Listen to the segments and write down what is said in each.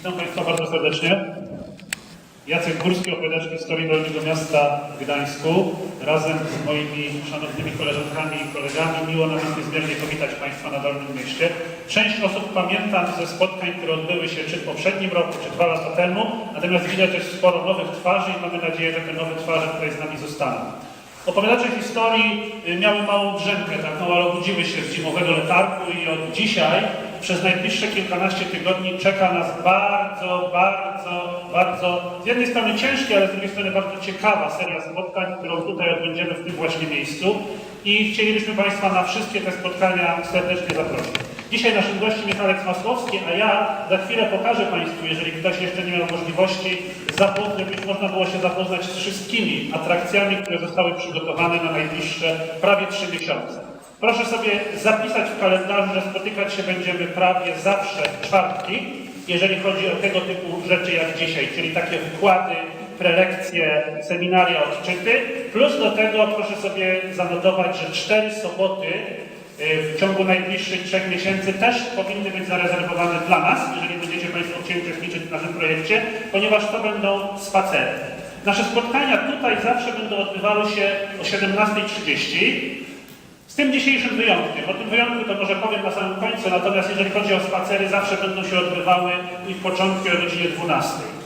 Witam Państwa bardzo serdecznie. Jacek Górski, opowiadaczki historii Dolnego Miasta w Gdańsku. Razem z moimi szanownymi koleżankami i kolegami miło nam jest niezmiernie powitać Państwa na Dolnym Mieście. Część osób pamiętam ze spotkań, które odbyły się czy w poprzednim roku, czy dwa lata temu, natomiast widać też sporo nowych twarzy i mamy nadzieję, że te nowe twarze tutaj z nami zostaną. Opowiadacze historii y, miały małą drzemkę taką, ale obudziły się z zimowego letargu i od dzisiaj przez najbliższe kilkanaście tygodni czeka nas bardzo, bardzo, bardzo z jednej strony ciężki, ale z drugiej strony bardzo ciekawa seria spotkań, którą tutaj odbędziemy w tym właśnie miejscu i chcielibyśmy Państwa na wszystkie te spotkania serdecznie zaprosić. Dzisiaj naszym gościem jest Aleks Masłowski, a ja za chwilę pokażę Państwu, jeżeli ktoś jeszcze nie miał możliwości, zapoznać, żeby można było się zapoznać z wszystkimi atrakcjami, które zostały przygotowane na najbliższe prawie trzy miesiące. Proszę sobie zapisać w kalendarzu, że spotykać się będziemy prawie zawsze w czwartki, jeżeli chodzi o tego typu rzeczy jak dzisiaj, czyli takie wykłady, prelekcje, seminaria, odczyty. Plus do tego proszę sobie zanotować, że cztery soboty y, w ciągu najbliższych trzech miesięcy też powinny być zarezerwowane dla nas, jeżeli będziecie Państwo chcieli uczestniczyć w naszym projekcie, ponieważ to będą spacery. Nasze spotkania tutaj zawsze będą odbywały się o 17.30. Tym dzisiejszym wyjątkiem. O tym wyjątku to może powiem na samym końcu, natomiast jeżeli chodzi o spacery, zawsze będą się odbywały ich początki o godzinie 12.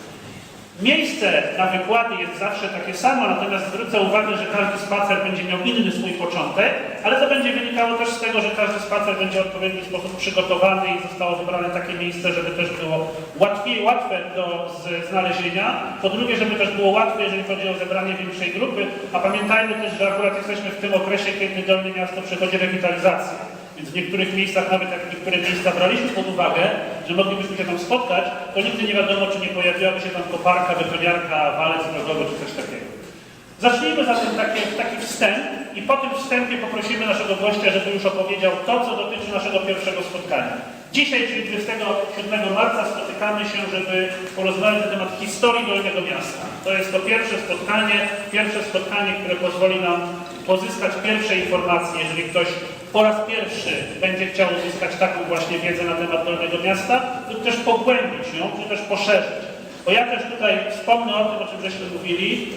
Miejsce na wykłady jest zawsze takie samo, natomiast zwrócę uwagę, że każdy spacer będzie miał inny swój początek, ale to będzie wynikało też z tego, że każdy spacer będzie w odpowiedni sposób przygotowany i zostało wybrane takie miejsce, żeby też było łatwiej, łatwe do znalezienia. Po drugie, żeby też było łatwe, jeżeli chodzi o zebranie większej grupy, a pamiętajmy też, że akurat jesteśmy w tym okresie, kiedy Dolne Miasto przechodzi rewitalizację. Więc w niektórych miejscach, nawet jak niektóre miejsca braliśmy pod uwagę, że moglibyśmy się tam spotkać, to nigdy nie wiadomo, czy nie pojawiłaby się tam koparka, betoniarka, walec drogowy czy coś takiego. Zacznijmy zatem taki, taki wstęp i po tym wstępie poprosimy naszego gościa, żeby już opowiedział to, co dotyczy naszego pierwszego spotkania. Dzisiaj, czyli 27 marca, spotykamy się, żeby porozmawiać na temat historii Dolnego Miasta. To jest to pierwsze spotkanie, pierwsze spotkanie, które pozwoli nam pozyskać pierwsze informacje, jeżeli ktoś po raz pierwszy będzie chciał uzyskać taką właśnie wiedzę na temat Dolnego Miasta, lub też pogłębić ją, czy też poszerzyć. Bo ja też tutaj wspomnę o tym, o czym żeśmy mówili,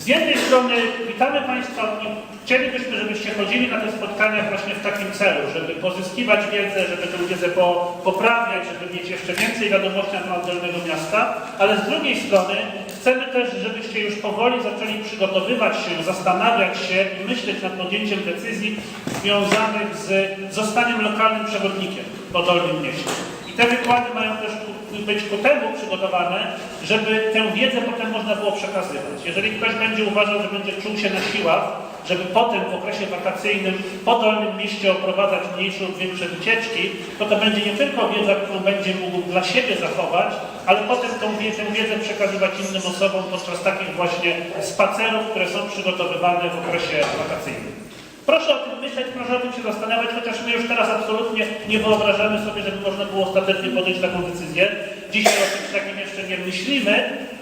z jednej strony witamy Państwa i chcielibyśmy, żebyście chodzili na te spotkania właśnie w takim celu, żeby pozyskiwać wiedzę, żeby tę wiedzę po, poprawiać, żeby mieć jeszcze więcej wiadomości na temat Dolnego Miasta, ale z drugiej strony chcemy też, żebyście już powoli zaczęli przygotowywać się, zastanawiać się i myśleć nad podjęciem decyzji związanych z zostaniem lokalnym przewodnikiem po Dolnym Mieście. I te wykłady mają też być ku temu przygotowane, żeby tę wiedzę potem można było przekazywać. Jeżeli ktoś będzie uważał, że będzie czuł się na siłach, żeby potem w okresie wakacyjnym po Dolnym Mieście oprowadzać mniejsze lub większe wycieczki, to to będzie nie tylko wiedza, którą będzie mógł dla siebie zachować, ale potem tą wiedzę, wiedzę przekazywać innym osobom podczas takich właśnie spacerów, które są przygotowywane w okresie wakacyjnym. Proszę o tym myśleć, proszę o tym się zastanawiać, chociaż my już teraz absolutnie nie wyobrażamy sobie, żeby można było ostatecznie podjąć taką decyzję. Dzisiaj o czymś takim jeszcze nie myślimy.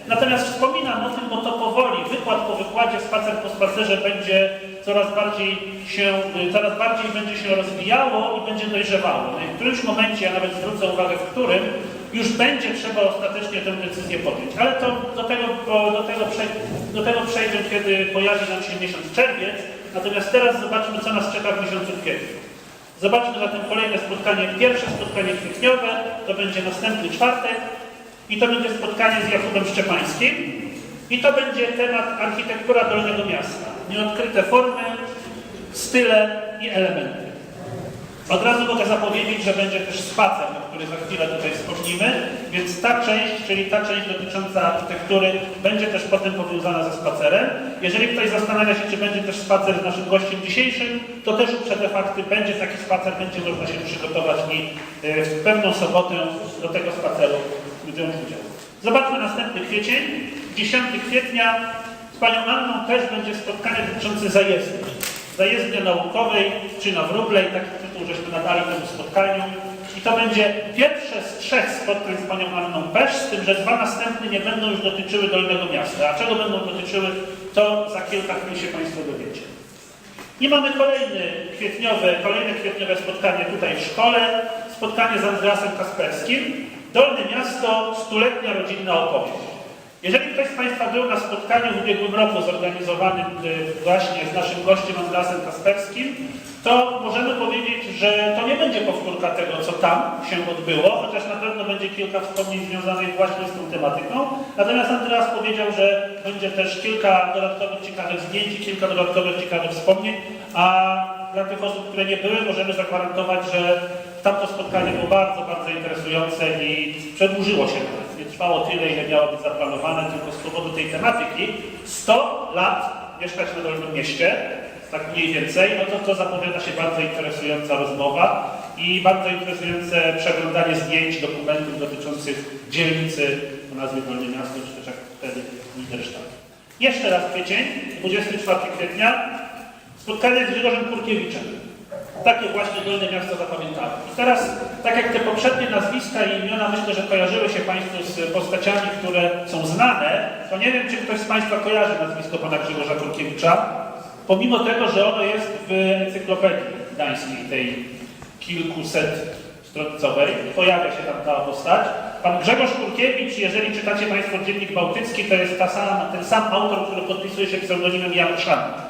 Natomiast wspominam o tym, bo to powoli, wykład po wykładzie, spacer po spacerze będzie coraz bardziej się, coraz bardziej będzie się rozwijało i będzie dojrzewało. No w którymś momencie, ja nawet zwrócę uwagę, w którym już będzie trzeba ostatecznie tę decyzję podjąć. Ale to do tego, do tego, do tego przejdę, kiedy pojawi nam się miesiąc czerwiec. Natomiast teraz zobaczmy, co nas czeka w miesiącu kwietniu. Zobaczmy zatem kolejne spotkanie, pierwsze spotkanie kwietniowe, to będzie następny czwartek i to będzie spotkanie z Jakubem Szczepańskim i to będzie temat architektura Dolnego Miasta. Nieodkryte formy, style i elementy. Od razu mogę zapowiedzieć, że będzie też spacer, który za chwilę tutaj wspomnimy, więc ta część, czyli ta część dotycząca architektury, będzie też potem powiązana ze spacerem. Jeżeli ktoś zastanawia się, czy będzie też spacer z naszym gościem dzisiejszym, to też uprzedzę fakty, będzie taki spacer, będzie można się przygotować i e, w pewną sobotę do tego spaceru wziąć udział. Zobaczmy następny kwiecień. 10 kwietnia z Panią Anną też będzie spotkanie dotyczące zajezdni zajezdni naukowej, czy na wróble, i taki tytuł żeśmy nadali temu spotkaniu. I to będzie pierwsze z trzech spotkań z panią Anną Pesz, z tym, że dwa następne nie będą już dotyczyły Dolnego Miasta. A czego będą dotyczyły, to za kilka chwil się Państwo dowiecie. I mamy kolejny kwietniowe, kolejne kwietniowe spotkanie tutaj w szkole, spotkanie z Andreasem Kasperskim. Dolne Miasto, stuletnia rodzinna opowieść. Jeżeli ktoś z Państwa był na spotkaniu w ubiegłym roku zorganizowanym y, właśnie z naszym gościem Andreasem Kasperskim, to możemy powiedzieć, że to nie będzie powtórka tego, co tam się odbyło, chociaż na pewno będzie kilka wspomnień związanych właśnie z tą tematyką. Natomiast Andreas powiedział, że będzie też kilka dodatkowych ciekawych zdjęć i kilka dodatkowych ciekawych wspomnień, a dla tych osób, które nie były, możemy zagwarantować, że tamto spotkanie było bardzo, bardzo interesujące i przedłużyło się nawet. Trwało tyle, ile miało być zaplanowane, tylko z powodu tej tematyki. 100 lat mieszkać na Dolnym Mieście, tak mniej więcej, no to to zapowiada się bardzo interesująca rozmowa i bardzo interesujące przeglądanie zdjęć, dokumentów dotyczących dzielnicy o nazwie Dolne Miasto, czy też jak wtedy Niederstadt. Jeszcze raz kwiecień, 24 kwietnia, spotkanie z Grzegorzem Kurkiewiczem. Takie właśnie Dolne Miasto zapamiętałem. I teraz, tak jak te poprzednie nazwiska i imiona myślę, że kojarzyły się Państwu z postaciami, które są znane, to nie wiem, czy ktoś z Państwa kojarzy nazwisko pana Grzegorza Kurkiewicza, pomimo tego, że ono jest w encyklopedii gdańskiej, tej kilkuset stronicowej, pojawia się tam ta postać. Pan Grzegorz Kurkiewicz, jeżeli czytacie Państwo Dziennik Bałtycki, to jest ta sama, ten sam autor, który podpisuje się pseudonimem Jan Chrzan.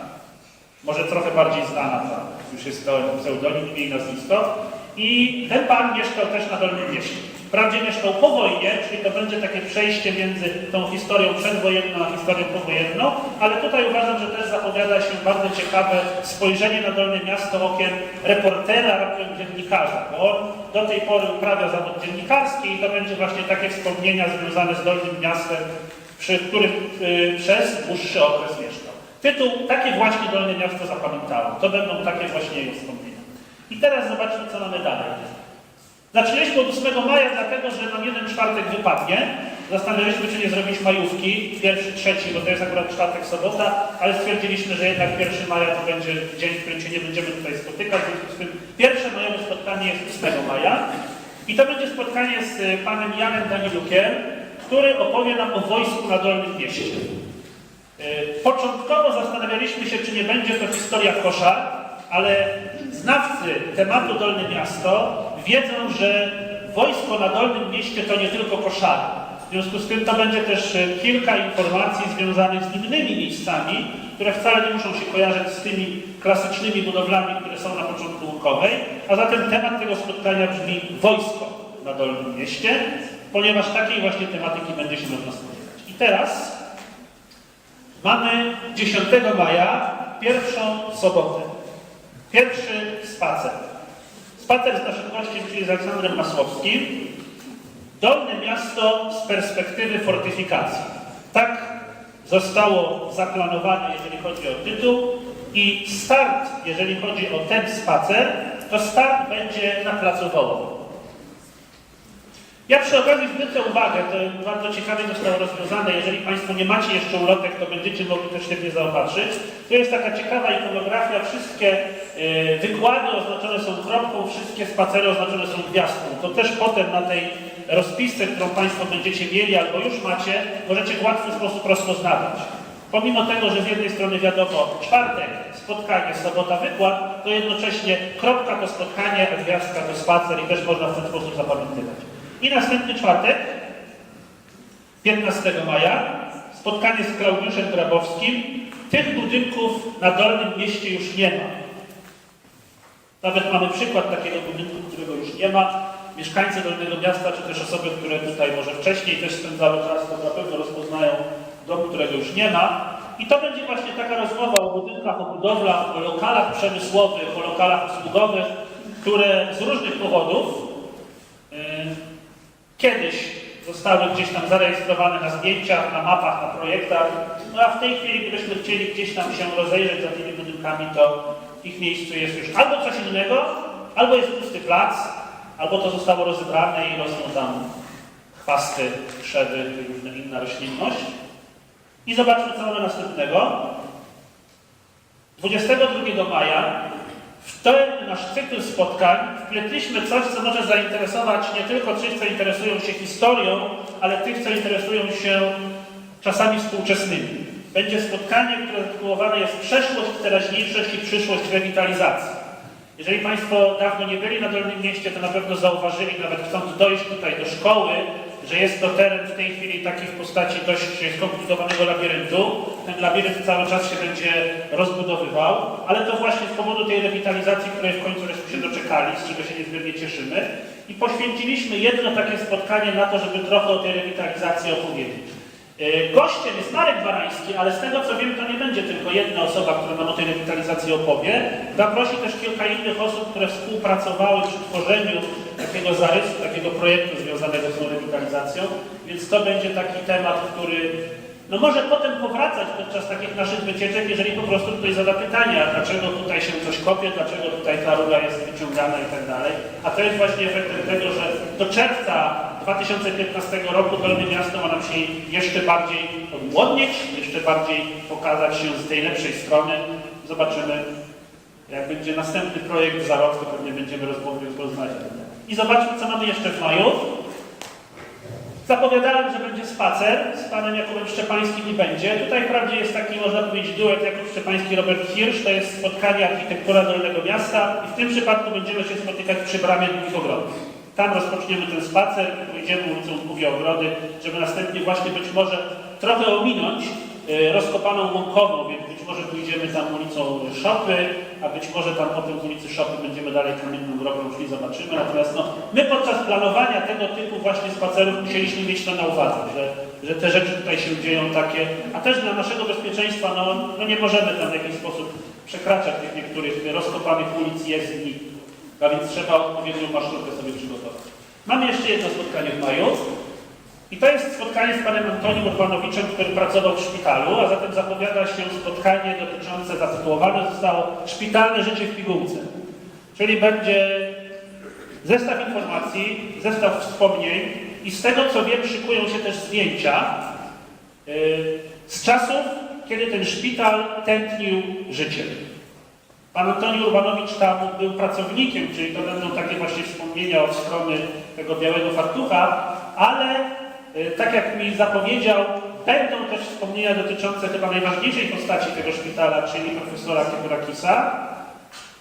Może trochę bardziej znana, ta, już jest to pseudonim, imię i nazwisko. I ten pan mieszkał też na Dolnym Mieście. Wprawdzie mieszkał po wojnie, czyli to będzie takie przejście między tą historią przedwojenną a historią powojenną, ale tutaj uważam, że też zapowiada się bardzo ciekawe spojrzenie na Dolne Miasto okiem reportera, okiem dziennikarza, bo on do tej pory uprawia zawód dziennikarski i to będzie właśnie takie wspomnienia związane z Dolnym Miastem, przy którym y, przez dłuższy okres mieszkał. Tytuł Takie właśnie Dolne Miasto zapamiętałem. To będą takie właśnie jego wspomnienia. I teraz zobaczmy, co mamy dalej. Zaczęliśmy od 8 maja, dlatego że nam jeden czwartek wypadnie. Zastanawialiśmy, czy nie zrobić majówki, pierwszy, trzeci, bo to jest akurat czwartek, sobota, ale stwierdziliśmy, że jednak 1 maja to będzie dzień, w którym się nie będziemy tutaj spotykać, w związku z tym pierwsze majowe spotkanie jest 8 maja. I to będzie spotkanie z panem Janem Danilukiem, który opowie nam o wojsku na Dolnym Mieście. Y, Początkowo zastanawialiśmy się, czy nie będzie to historia koszar, ale znawcy tematu Dolne Miasto wiedzą, że wojsko na Dolnym Mieście to nie tylko koszary. W związku z tym to będzie też y, kilka informacji związanych z innymi miejscami, które wcale nie muszą się kojarzyć z tymi klasycznymi budowlami, które są na początku Łukowej. A zatem temat tego spotkania brzmi wojsko na Dolnym Mieście, ponieważ takiej właśnie tematyki będzie się można spodziewać. I teraz Mamy 10 maja, pierwszą sobotę. Pierwszy spacer. Spacer z naszym gościem, czyli z Aleksandrem Masłowskim. Dolne miasto z perspektywy fortyfikacji. Tak zostało zaplanowane, jeżeli chodzi o tytuł. I start, jeżeli chodzi o ten spacer, to start będzie na placu Wołowo. Ja przy okazji zwrócę uwagę, to bardzo ciekawie zostało rozwiązane. Jeżeli Państwo nie macie jeszcze ulotek, to będziecie mogli też siebie zaopatrzyć. To jest taka ciekawa ikonografia. Wszystkie y, wykłady oznaczone są kropką, wszystkie spacery oznaczone są gwiazdką. To też potem na tej rozpisce, którą Państwo będziecie mieli albo już macie, możecie w łatwy sposób rozpoznawać. Pomimo tego, że z jednej strony wiadomo czwartek, spotkanie, sobota, wykład, to jednocześnie kropka to spotkanie, a gwiazdka to spacer i też można w ten sposób zapamiętywać. I następny czwartek, 15 maja, spotkanie z Klaudiuszem Grabowskim. Tych budynków na Dolnym Mieście już nie ma. Nawet mamy przykład takiego budynku, którego już nie ma. Mieszkańcy Dolnego Miasta, czy też osoby, które tutaj może wcześniej też spędzały czas, to na pewno rozpoznają dom, którego już nie ma. I to będzie właśnie taka rozmowa o budynkach, o budowlach, o lokalach przemysłowych, o lokalach usługowych, które z różnych powodów yy, kiedyś zostały gdzieś tam zarejestrowane na zdjęciach, na mapach, na projektach, no a w tej chwili, gdybyśmy chcieli gdzieś tam się rozejrzeć za tymi budynkami, to w ich miejscu jest już albo coś innego, albo jest pusty plac, albo to zostało rozebrane i rosną tam chwasty, krzewy i różna inna roślinność. I zobaczmy, co mamy następnego. 22 maja w ten nasz cykl spotkań wpletliśmy coś, co może zainteresować nie tylko tych, co interesują się historią, ale tych, co interesują się czasami współczesnymi. Będzie spotkanie, które zatytułowane jest Przeszłość, teraźniejszość i przyszłość rewitalizacji. Jeżeli Państwo dawno nie byli na Dolnym Mieście, to na pewno zauważyli, nawet chcąc dojść tutaj do szkoły, że jest to teren w tej chwili taki w postaci dość skomplikowanego labiryntu. Ten labirynt cały czas się będzie rozbudowywał, ale to właśnie z powodu tej rewitalizacji, której w końcu żeśmy się doczekali, z czego się niezmiernie cieszymy. I poświęciliśmy jedno takie spotkanie na to, żeby trochę o tej rewitalizacji opowiedzieć. E, Gościem jest Marek Barański, ale z tego co wiem, to nie będzie tylko jedna osoba, która nam o tej rewitalizacji opowie. Zaprosi też kilka innych osób, które współpracowały przy tworzeniu takiego zarysu, takiego projektu związanego z tą rewitalizacją. Więc to będzie taki temat, który no może potem powracać podczas takich naszych wycieczek, jeżeli po prostu ktoś zada pytania, dlaczego tutaj się coś kopie, dlaczego tutaj ta rura jest wyciągana i tak dalej. A to jest właśnie efektem tego, że do czerwca 2015 roku Dolne Miasto ma nam się jeszcze bardziej odmłodnieć, jeszcze bardziej pokazać się z tej lepszej strony. Zobaczymy, jak będzie następny projekt za rok, to pewnie będziemy rozmawiać. I zobaczmy, co mamy jeszcze w maju. Zapowiadałem, że będzie spacer z panem Jakubem Szczepańskim i będzie. Tutaj wprawdzie jest taki, można powiedzieć, duet Jakub Szczepański, Robert Hirsch. To jest spotkanie Architektura Dolnego Miasta i w tym przypadku będziemy się spotykać przy bramie Długich Ogrodów. Tam rozpoczniemy ten spacer, pójdziemy ulicą Długie Ogrody, żeby następnie właśnie być może trochę ominąć e, rozkopaną Łąkową, więc być może pójdziemy tam ulicą Szopy, a być może tam potem z ulicy Szopy będziemy dalej kamienną drogą szli, zobaczymy. Natomiast no, my podczas planowania tego typu właśnie spacerów musieliśmy mieć to na uwadze, że, że te rzeczy tutaj się dzieją takie, a też dla naszego bezpieczeństwa no, no nie możemy tam w jakiś sposób przekraczać tych niektórych rozkopanych ulic, jezdni, a więc trzeba odpowiednią marszrutkę sobie przygotować. Mamy jeszcze jedno spotkanie w maju. I to jest spotkanie z panem Antonim Urbanowiczem, który pracował w szpitalu, a zatem zapowiada się spotkanie dotyczące, zatytułowane zostało Szpitalne życie w pigułce. Czyli będzie zestaw informacji, zestaw wspomnień i z tego co wiem szykują się też zdjęcia yy, z czasów, kiedy ten szpital tętnił życiem. Pan Antoni Urbanowicz tam był pracownikiem, czyli to będą takie właśnie wspomnienia od strony tego białego fartucha, ale tak jak mi zapowiedział, będą też wspomnienia dotyczące chyba najważniejszej postaci tego szpitala, czyli profesora Kiepurakisa.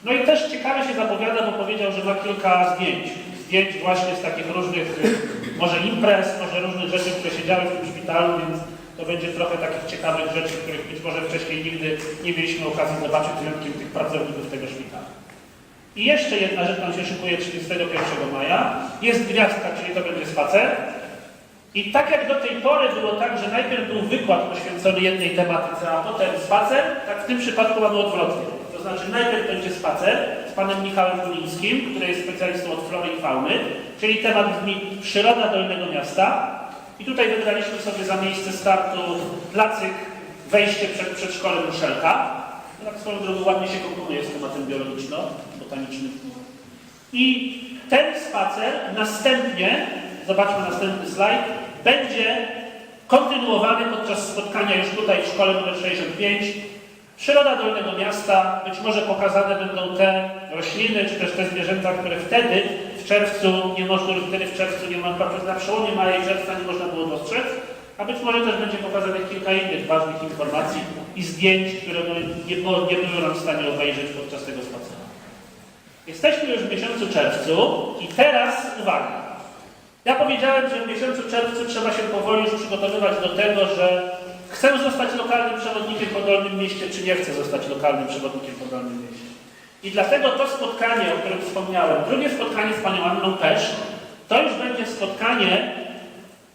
No i też ciekawe się zapowiada, bo powiedział, że ma kilka zdjęć. Zdjęć właśnie z takich różnych, y, może imprez, może różnych rzeczy, które się działy w tym szpitalu, więc to będzie trochę takich ciekawych rzeczy, których być może wcześniej nigdy nie mieliśmy okazji zobaczyć wyjątkiem tych pracowników tego szpitala. I jeszcze jedna rzecz nam się szykuje 31 maja. Jest gwiazdka, czyli to będzie spacer. I tak jak do tej pory było tak, że najpierw był wykład poświęcony jednej tematyce, a potem spacer, tak w tym przypadku mamy odwrotnie. To znaczy najpierw będzie spacer z panem Michałem Gulińskim, który jest specjalistą od flory i fauny, czyli temat brzmi przyroda Dolnego Miasta. I tutaj wybraliśmy sobie za miejsce startu placyk wejście przed przedszkolem Muszelka. No tak swoją drogą ładnie się komponuje z tematem biologiczno-botanicznym. I ten spacer następnie, zobaczmy następny slajd, będzie kontynuowany podczas spotkania już tutaj w szkole nr 65. Przyroda Dolnego Miasta, być może pokazane będą te rośliny, czy też te zwierzęta, które wtedy w czerwcu nie można, wtedy w czerwcu nie można, na przełomie maja i czerwca nie można było dostrzec, a być może też będzie pokazanych kilka innych ważnych informacji i zdjęć, które nie, nie były nam w stanie obejrzeć podczas tego spaceru. Jesteśmy już w miesiącu czerwcu i teraz uwaga. Ja powiedziałem, że w miesiącu czerwcu trzeba się powoli już przygotowywać do tego, że chcę zostać lokalnym przewodnikiem po Dolnym Mieście, czy nie chcę zostać lokalnym przewodnikiem po Dolnym Mieście. I dlatego to spotkanie, o którym wspomniałem, drugie spotkanie z panią Anną Pesz, to już będzie spotkanie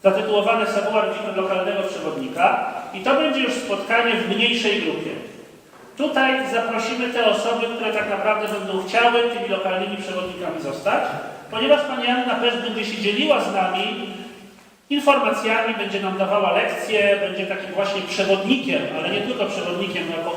zatytułowane Widzimy lokalnego przewodnika i to będzie już spotkanie w mniejszej grupie. Tutaj zaprosimy te osoby, które tak naprawdę będą chciały tymi lokalnymi przewodnikami zostać, ponieważ pani Anna też będzie się dzieliła z nami informacjami, będzie nam dawała lekcje, będzie takim właśnie przewodnikiem, ale nie tylko przewodnikiem jako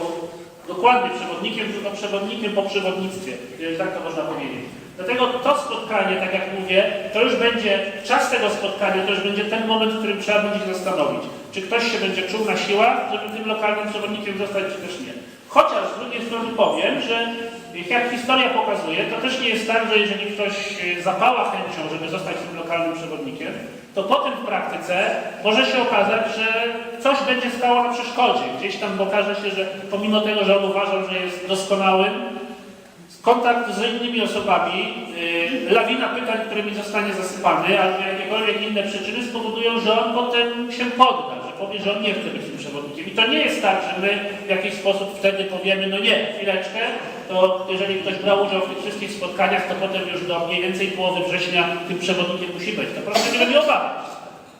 dokładnie przewodnikiem, tylko przewodnikiem po przewodnictwie, jeżeli tak to można powiedzieć. Dlatego to spotkanie, tak jak mówię, to już będzie, czas tego spotkania, to już będzie ten moment, w którym trzeba będzie się zastanowić, czy ktoś się będzie czuł na siłach, żeby tym lokalnym przewodnikiem zostać, czy też nie. Chociaż z drugiej strony powiem, że jak historia pokazuje, to też nie jest tak, że jeżeli ktoś e, zapała chęcią, żeby zostać tym lokalnym przewodnikiem, to potem w praktyce może się okazać, że coś będzie stało na przeszkodzie. Gdzieś tam okaże się, że pomimo tego, że on uważał, że jest doskonałym, kontakt z innymi osobami, y, lawina pytań, którymi zostanie zasypany, albo jakiekolwiek inne przyczyny spowodują, że on potem się podda, że powie, że on nie chce być tym przewodnikiem. I to nie jest tak, że my w jakiś sposób wtedy powiemy, no nie, chwileczkę, to jeżeli ktoś brał udział w tych wszystkich spotkaniach, to potem już do mniej więcej połowy września tym przewodnikiem musi być. To proszę nie będzie obawiać.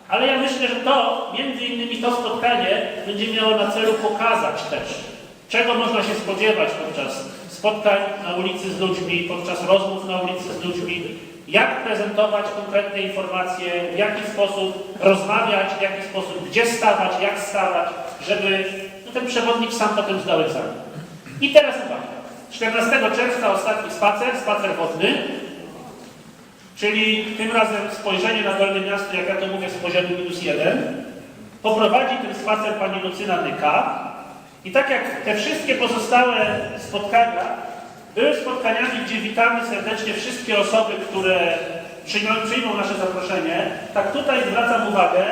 Ale ja myślę, że to, między innymi to spotkanie, będzie miało na celu pokazać też, czego można się spodziewać podczas spotkań na ulicy z ludźmi, podczas rozmów na ulicy z ludźmi, jak prezentować konkretne informacje, w jaki sposób rozmawiać, w jaki sposób, gdzie stawać, jak stawać, żeby no, ten przewodnik sam potem zdał egzamin. I teraz uwaga. 14 czerwca ostatni spacer, spacer wodny, czyli tym razem spojrzenie na Dolne Miasto, jak ja to mówię, z poziomu minus jeden, poprowadzi ten spacer pani Lucyna Nyka. I tak jak te wszystkie pozostałe spotkania były spotkaniami, gdzie witamy serdecznie wszystkie osoby, które przyjmą, przyjmą nasze zaproszenie, tak tutaj zwracam uwagę,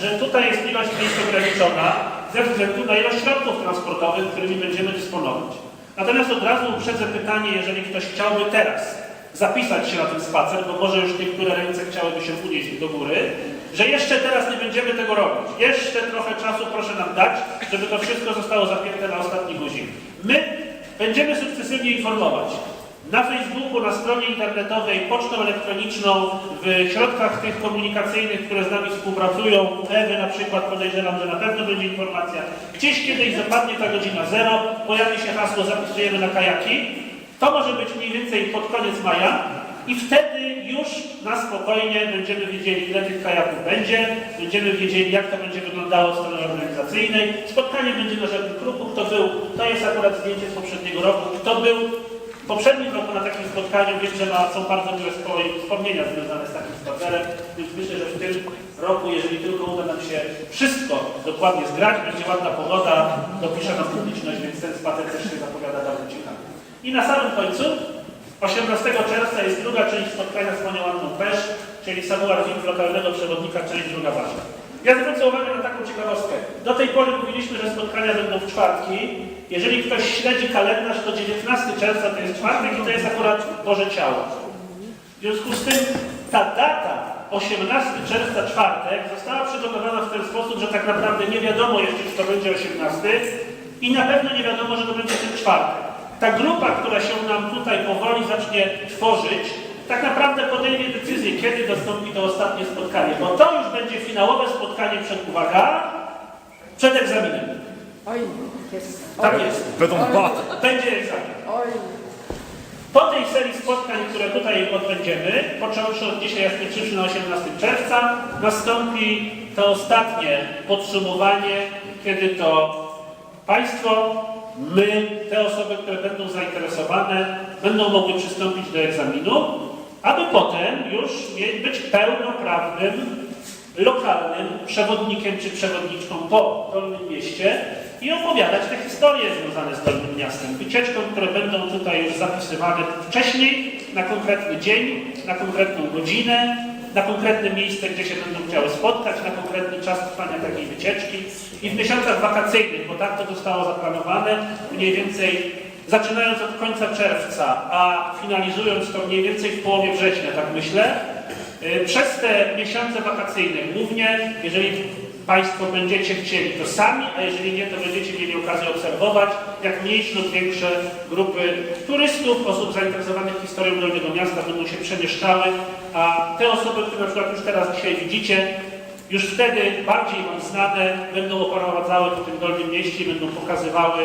że tutaj jest ilość miejsc ograniczona ze względu na ilość środków transportowych, którymi będziemy dysponować. Natomiast od razu uprzedzę pytanie, jeżeli ktoś chciałby teraz zapisać się na ten spacer, bo może już niektóre ręce chciałyby się unieść do góry, że jeszcze teraz nie będziemy tego robić. Jeszcze trochę czasu proszę nam dać, żeby to wszystko zostało zapięte na ostatni guzik. My będziemy sukcesywnie informować na Facebooku, na stronie internetowej, pocztą elektroniczną, w środkach tych komunikacyjnych, które z nami współpracują, Ewy na przykład podejrzewam, że na pewno będzie informacja. Gdzieś kiedyś zapadnie ta godzina zero, pojawi się hasło, zapisujemy na kajaki. To może być mniej więcej pod koniec maja i wtedy już na spokojnie będziemy wiedzieli, ile tych kajaków będzie, będziemy wiedzieli, jak to będzie wyglądało od strony organizacyjnej. Spotkanie będzie na żadnym kruku, kto był, to jest akurat zdjęcie z poprzedniego roku, kto był w poprzednim roku na takim spotkaniu, wiem, że ma, są bardzo miłe spo- wspomnienia związane z takim spacerem, więc myślę, że w tym roku, jeżeli tylko uda nam się wszystko dokładnie zgrać, będzie ładna pogoda, dopisze nam publiczność, więc ten spacer też się zapowiada bardzo ciekawy. I na samym końcu, 18 czerwca jest druga część spotkania z panią Anną Pesz, czyli samuar VIP lokalnego przewodnika, część druga wasza. Ja zwrócę uwagę na taką ciekawostkę. Do tej pory mówiliśmy, że spotkania będą w czwartki. Jeżeli ktoś śledzi kalendarz, to 19 czerwca to jest czwartek i to jest akurat Boże Ciało. W związku z tym ta data 18 czerwca czwartek została przygotowana w ten sposób, że tak naprawdę nie wiadomo jeszcze, czy to będzie 18 i na pewno nie wiadomo, że to będzie ten czwartek. Ta grupa, która się nam tutaj powoli zacznie tworzyć, tak naprawdę podejmie decyzję, kiedy dostąpi to ostatnie spotkanie, bo to już będzie finałowe spotkanie przed, uwaga, przed egzaminem. Oj, jest. Tak Oj, jest. Będą. Będzie egzamin. Oj, Po tej serii spotkań, które tutaj odbędziemy, począwszy od dzisiaj, jak skończywszy na 18 czerwca, nastąpi to ostatnie podsumowanie, kiedy to Państwo, my, te osoby, które będą zainteresowane, będą mogły przystąpić do egzaminu, aby potem już być pełnoprawnym, lokalnym przewodnikiem czy przewodniczką po Dolnym Mieście i opowiadać te historie związane z Dolnym Miastem, wycieczkom, które będą tutaj już zapisywane wcześniej, na konkretny dzień, na konkretną godzinę, na konkretne miejsce, gdzie się będą chciały spotkać, na konkretny czas trwania takiej wycieczki. I w miesiącach wakacyjnych, bo tak to zostało zaplanowane, mniej więcej zaczynając od końca czerwca, a finalizując to mniej więcej w połowie września, tak myślę, y, przez te miesiące wakacyjne głównie, jeżeli Państwo będziecie chcieli to sami, a jeżeli nie, to będziecie mieli okazję obserwować, jak mniejsze lub większe grupy turystów, osób zainteresowanych historią Dolnego Miasta będą się przemieszczały, a te osoby, które na przykład już teraz dzisiaj widzicie, już wtedy bardziej Wam znane będą oprowadzały po tym Dolnym Mieście i będą pokazywały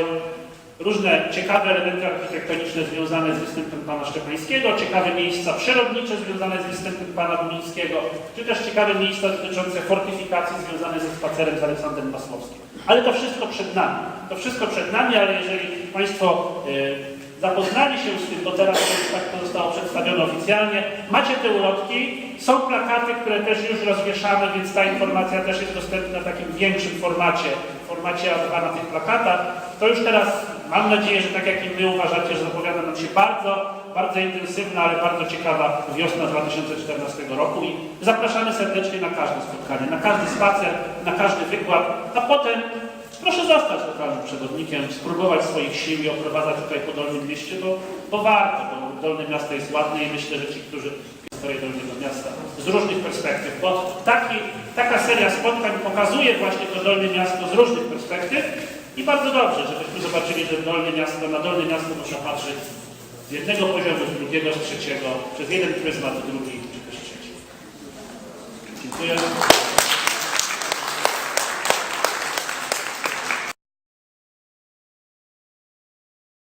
różne ciekawe elementy architektoniczne związane z występem pana Szczepańskiego, ciekawe miejsca przyrodnicze związane z występem pana Bulińskiego, czy też ciekawe miejsca dotyczące fortyfikacji związane ze spacerem z Aleksandrem Masłowskim. Ale to wszystko przed nami. To wszystko przed nami, ale jeżeli Państwo e, zapoznali się z tym, bo teraz tak to zostało przedstawione oficjalnie, macie te ulotki, są plakaty, które też już rozwieszamy, więc ta informacja też jest dostępna w takim większym formacie, w formacie A2 na tych plakatach. To już teraz mam nadzieję, że tak jak i my uważacie, że zapowiada nam się bardzo, bardzo intensywna, ale bardzo ciekawa wiosna 2014 roku i zapraszamy serdecznie na każde spotkanie, na każdy spacer, na każdy wykład, a potem proszę zostać lokalnym przewodnikiem, spróbować swoich sił i oprowadzać tutaj po Dolnym Mieście, bo, bo warto, bo Dolne Miasto jest ładne i myślę, że ci, którzy historię Dolnego Miasta z różnych perspektyw, bo taki, taka seria spotkań pokazuje właśnie to Dolne Miasto z różnych perspektyw i bardzo dobrze, żebyśmy zobaczyli, że Dolne Miasto, na Dolne Miasto można patrzeć z jednego poziomu, z drugiego, z trzeciego, przez jeden pryzmat, drugi, czy też trzeci. Dziękuję.